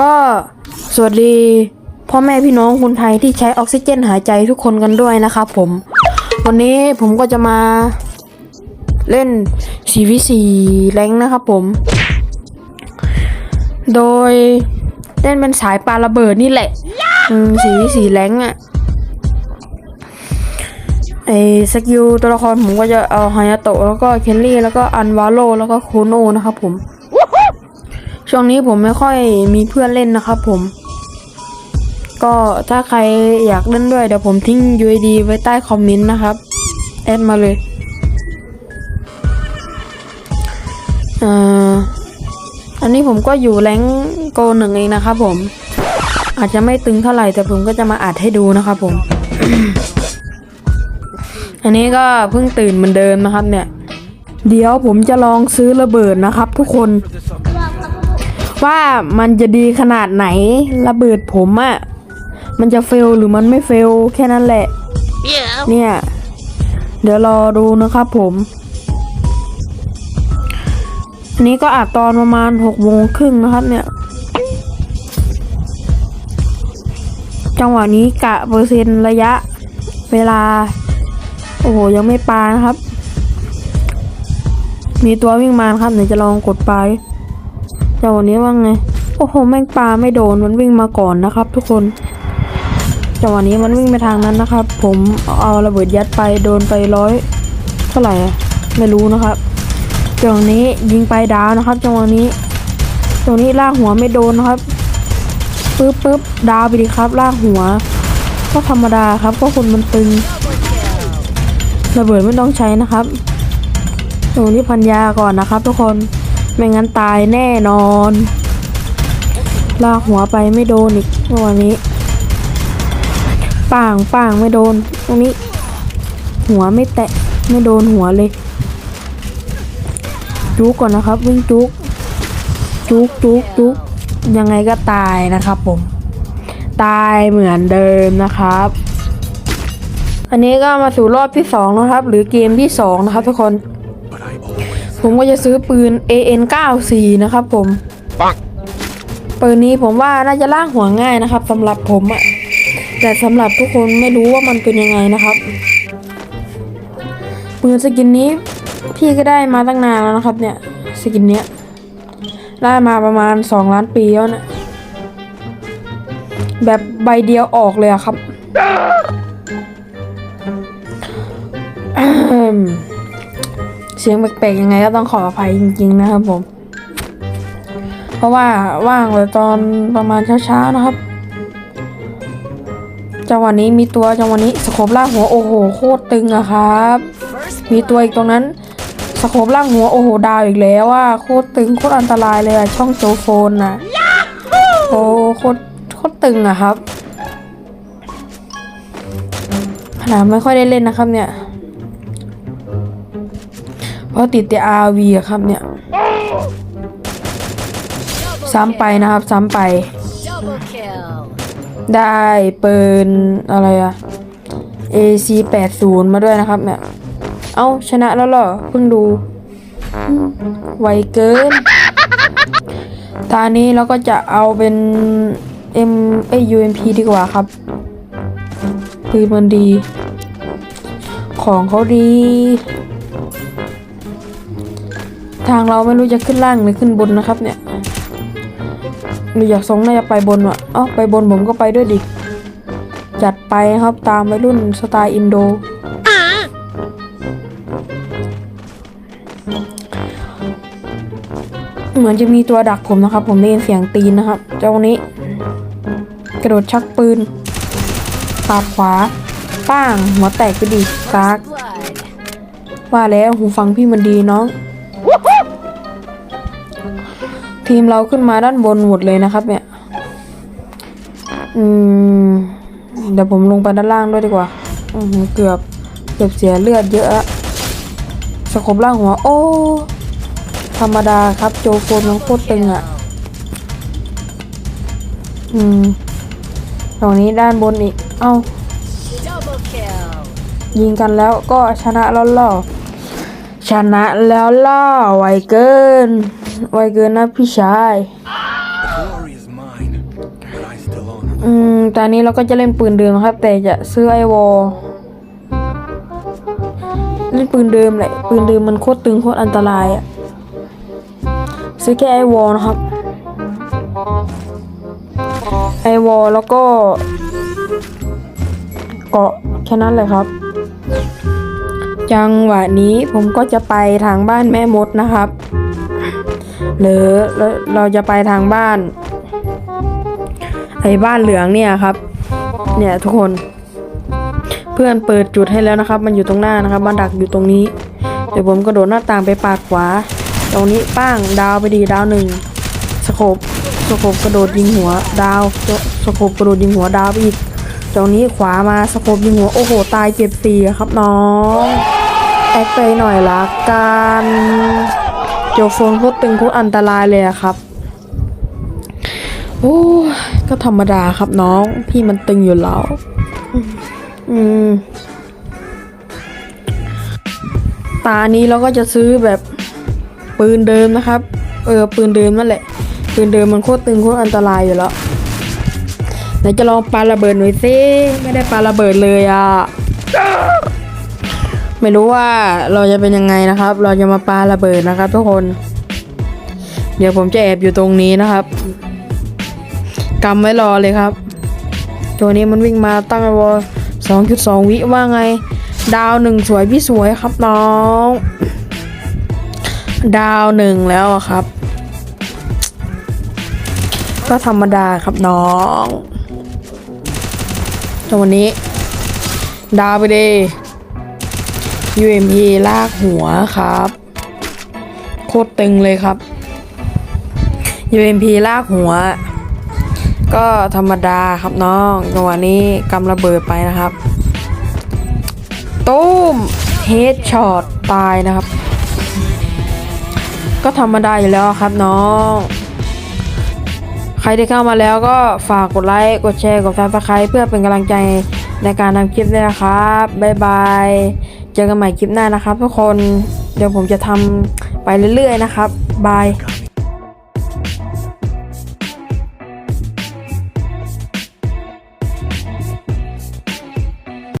ก็สวัสดีพ่อแม่พี่น้องคนไทยที่ใช้ออกซิเจนหายใจทุกคนกันด้วยนะครับผม วันนี้ผมก็จะมาเล่น 4v4 แรงนะครับผม โดยเล่นเป็นสายปาระเบิดนี่แหละอืม 4v4 แรงอะไอสกิลตัวละครผมก็จะเอาฮายาโตะแล้วก็เคนลี่แล้วก็อันวาโลแล้วก็โคโนนะครับผม ช่วงนี้ผมไม่ค่อยมีเพื่อนเล่นนะครับผม ก็ถ้าใครอยากเล่นด้วยเดี๋ยวผมทิ้ง UID ไว้ใต้คอมเมนต์นะครับ แอดมาเลยอ่ออันนี้ผมก็อยู่แรงโกหนึ่งเองนะครับผม อาจจะไม่ตึงเท่าไหร่แต่ผมก็จะมาอัดให้ดูนะครับผม อันนี้ก็เพิ่งตื่นเหมือนเดิมนะครับเนี่ย เดี๋ยวผมจะลองซื้อระเบิดนะครับทุกคน ว่ามันจะดีขนาดไหนระเบิดผมอะ่ะ มันจะเฟลหรือมันไม่เฟลแค่นั้นแหละ เนี่ย เดี๋ยวรอดูนะครับผมอันนี้ก็อาจตอนประมาณหกโมงครึ่งนะครับ เนี่ย จังหวะนี้กะเปอร์เซ็นต์ระยะ เวลา โอ้โห ยังไม่ปานะครับ มีตัววิ่งมานะครับเดี๋ยวจะลองกดไป จังหวะนี้ว่าไง โอ้โห แม่งปลาไม่โดน มันวิ่งมาก่อนนะครับ ทุกคนจังหวะนี้มันวิ่งไปทางนั้นนะครับ ผมเอาระเบิดยัดไปโดนไปร้อยเท่าไหร่ไม่รู้นะครับจังหวะนี้ยิงไปดาวนะครับจังหวะนี้จังหวะนี้ลากหัวไม่โดนนะครับปึ๊บปึ๊บดาวไปดีครับลากหัว ก็ธรรมดาครับก็คนมันตึงระเบิดไม่ต้องใช้นะครับตรงนี้พันยาก่อนนะครับ ทุกคน ไม่งั้นตายแน่นอน ลากหัวไปไม่โดนอีกเมื่อวันนี้ป่างป่างไม่โดน ตรงนี้ หัวไม่แตะไม่โดนหัวเลย จุกก่อนนะครับ วิ่งจุก จุกจุกจุกยังไงก็ตายนะครับผม ตายเหมือนเดิมนะครับ อันนี้ก็มาสู่รอบที่สองนะครับ หรือเกมที่สองนะครับทุกคน ผมก็จะซื้อปืน AN 94 นะครับผมปืนนี้ผมว่าน่าจะล่างหัวง่ายนะครับสำหรับผมอะแต่สำหรับทุกคนไม่รู้ว่ามันเป็นยังไงนะครับปืนสกินนี้พี่ก็ได้มาตั้งนานแล้วนะครับ เนี่ยสกินเนี้ยได้มาประมาณสองล้านปีแล้วนะแบบใบเดียวออกเลยอะครับ เสียงแปลกๆยังไงก็ต้องขออภัยจริง ๆ นะครับผม เพราะว่าว่างเลยตอนประมาณเช้าๆนะครับ จังหวะนี้มีตัวจังหวะนี้สโคบล่างหัวโอ้โหโคตรตึงอะครับ มีตัวอีกตรงนั้นสโคบล่างหัวโอ้โหดาวอีกแล้วว่าโคตรตึงโคตรอันตรายเลยอะช่องโจโฟนนะโอ้โคตรโคตรตึงอะครับขนาดไม่ค่อยได้เล่นนะครับเนี่ย เพราติดแต่ RV อะครับเนี่ย ซ้ำไปนะครับ ซ้ำไป ได้ปืนอะไรอะ AC 8 0มาด้วยนะครับเนี่ย เอาชนะแล้วเหรอ เพิ่งดู ไวเกิน ตานี้เราก็จะเอาเป็น M เอ้ย UMP ดีกว่าครับ ปืนมันดี ของเขาดี ทางเราไม่รู้จะขึ้นล่างหรือขึ้นบนนะครับ เนี่ยหนูอยากสงน่าจะไปบนว่ะเอ้าไปบนผมก็ไปด้วยดิ จัดไปครับตามวัยรุ่นสไตล์อินโดเหมือนจะมีตัวดักผมนะครับ ผมได้ยินเสียงตีนนะครับ เจ้านี้ กระโดดชักปืนปาขวาป้าง หัวแตกไปดิซากว่าแล้วหูฟังพี่มันดีน้อง ทีมเราขึ้นมาด้านบนหมดเลยนะครับ เนี่ย อืม เดี๋ยวผมลงไปด้านล่างด้วยดีกว่าอือหือเกือบเกือบเสียเลือดเยอะอะสกบล่างหัว โอ้ ธรรมดาครับโจโฟนมันโคตรตึงอะอืมตรงนี้ด้านบนอีก เอ้า ยิงกันแล้วก็ชนะแล้วล่อชนะแล้วล่อไวเกิน ไวเกินนะพี่ชาย Glory is mine. อืม ตอนนี้เราก็จะเล่นปืนเดิมครับ แต่จะซื้อไอวอลเล่นปืนเดิมแหละ ปืนเดิมมันโคตรตึงโคตรอันตรายอะซื้อแค่ไอวอลนะครับ ไอวอลแล้วก็ เกาะแค่นั้นเลยครับ จังหวะนี้ผมก็จะไปทางบ้านแม่มดนะครับ หรือเราเราจะไปทางบ้าน ไอ้บ้านเหลืองเนี่ยครับ เนี่ยทุกคน เพื่อนเปิดจุดให้แล้วนะครับ มันอยู่ตรงหน้านะครับมันดักอยู่ตรงนี้ เดี๋ยวผมกระโดดหน้าต่างไปปาดขวา ตรงนี้ป้างดาวไปดีดาวหนึ่งสโคบสโคบกระโดดยิงหัวดาวสโคบกระโดดยิงหัวดาวไปอีกตรงนี้ขวามาสโคบยิงหัวโอ้โหตายเจ็บสี่ครับน้องแอคไปหน่อยละกัน โจโฟนโคตรตึงโคตรอันตรายเลยอะครับ โอ้ก็ธรรมดาครับน้อง พี่มันตึงอยู่แล้ว อืม ตานี้เราก็จะซื้อแบบปืนเดิมนะครับ เออ ปืนเดิมนั่นแหละ ปืนเดิมมันโคตรตึงโคตรอันตรายอยู่แล้วไหนจะลองปาระเบิดหน่อยสิไม่ได้ปาระเบิดเลยอะ ไม่รู้ว่าเราจะเป็นยังไงนะครับ เราจะมาปาระเบิดนะครับ ทุกคน เดี๋ยวผมจะแอบอยู่ตรงนี้นะครับกำไว้รอเลยครับ ตัวนี้มันวิ่งมาตั้งไว้วอสองจุดสองวิว่าไง ดาวหนึ่งสวยพี่สวยครับน้อง ดาวหนึ่งแล้วครับ ก็ธรรมดาครับน้องตัวนี้ ดาวไปดี UMP ลากหัวครับ โคตรตึงเลยครับ UMP ลากหัว ก็ธรรมดาครับน้องจังหวะนี้กำระเบิดไปนะครับตุ้มเฮดช็อตตายนะครับ ก็ธรรมดาอยู่แล้วครับน้อง ใครที่เข้ามาแล้วก็ฝากกดไลค์ กดแชร์ กดซับสไครต์เพื่อเป็นกำลังใจในการทำคลิปด้วยนะครับ บ๊ายบาย เจอกันใหม่คลิปหน้านะครับทุกคน เดี๋ยวผมจะทำไปเรื่อยๆนะครับ บาย